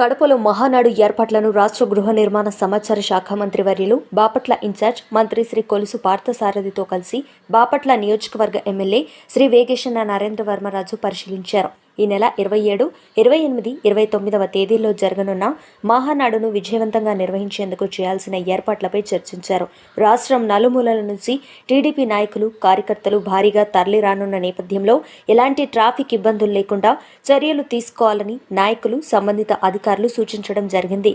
కడపలో మహానాడు ఏర్పాట్లను రాష్ట్ర గృహ నిర్మాణ సమాచార శాఖ మంత్రి వర్యులు బాపట్ల ఇన్ఛార్జ్ మంత్రి శ్రీ కొలుసు పార్థసారథితో కలిసి బాపట్ల నియోజకవర్గ ఎమ్మెల్యే శ్రీ వేగేశన నరేంద్ర వర్మరాజు పరిశీలించారు. ఈ నెల ఇరవై ఏడు ఇరవై ఎనిమిది ఇరవై తొమ్మిదవ తేదీల్లో జరగనున్న మహానాడును విజయవంతంగా నిర్వహించేందుకు చేయాల్సిన ఏర్పాట్లపై చర్చించారు. రాష్ట్రం నలుమూలల నుంచి టీడీపీ నాయకులు కార్యకర్తలు భారీగా తరలిరానున్న నేపథ్యంలో ఎలాంటి ట్రాఫిక్ ఇబ్బందులు లేకుండా చర్యలు తీసుకోవాలని నాయకులు సంబంధిత అధికారులు సూచించడం జరిగింది.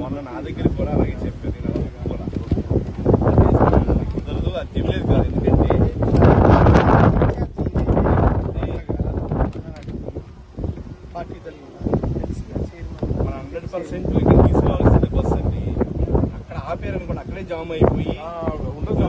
మొన్న నా దగ్గర కూడా అలాగే చెప్పింది నేను అలా కుదరదు అది తినలేదు కాదు ఎందుకంటే మన హండ్రెడ్ పర్సెంట్ ఇక్కడ తీసుకురావాల్సిన బస్సు అండి. అక్కడ ఆపారనుకోండి అక్కడే జామ్ అయిపోయి